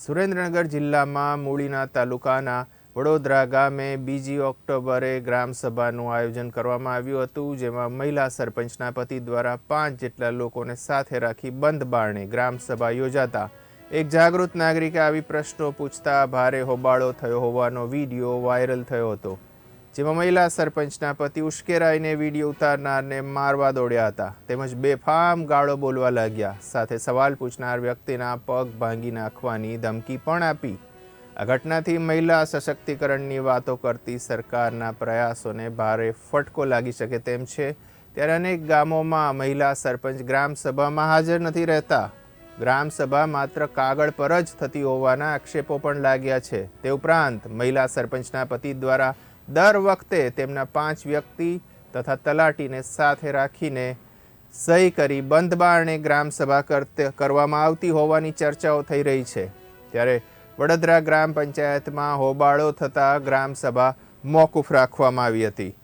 સુરેન્દ્રનગર જિલ્લામાં મૂળીના તાલુકાના વડોદરા ગામે બીજી ઓક્ટોબરે ગ્રામસભાનું આયોજન કરવામાં આવ્યું હતું, જેમાં મહિલા સરપંચના પતિ દ્વારા પાંચ જેટલા લોકોને સાથે રાખી બંધ બારણે ગ્રામસભા યોજાતા. એક જાગૃત નાગરિકે આવી પ્રશ્નો પૂછતા ભારે હોબાળો થયો હોવાનો વીડિયો વાયરલ થયો હતો. જેમાં મહિલા સરપંચના પતિ ઉશ્કેરાઈને વીડિયો ઉતારનારને મારવા દોડ્યા હતા. તેમજ બેફામ ગાળો બોલવા લાગ્યા. સાથે સવાલ પૂછનાર વ્યક્તિના પગ ભાંગી નાખવાની ધમકી પણ આપી. આ ઘટનાથી મહિલા સશક્તિકરણની વાતો કરતી સરકારના પ્રયાસોને ભારે ફટકો લાગી શકે તેમ છે. ત્યારે અનેક ગામોમાં મહિલા સરપંચ ગ્રામસભામાં હાજર નથી રહેતા. ગ્રામસભા માત્ર કાગળ પર જ થતી હોવાના આક્ષેપો પણ લાગ્યા છે. તે ઉપરાંત મહિલા સરપંચના પતિ દ્વારા દર વખતે તેમના પાંચ વ્યક્તિ તથા તલાટીને સાથે રાખીને સહી કરી બંધ બારણે ગ્રામસભા કરતે કરવામાં આવતી હોવાની ચર્ચાઓ થઈ રહી છે. ત્યારે વડોદરા ગ્રામ પંચાયતમાં હોબાળો થતાં ગ્રામસભા મોકૂફ રાખવામાં આવી હતી.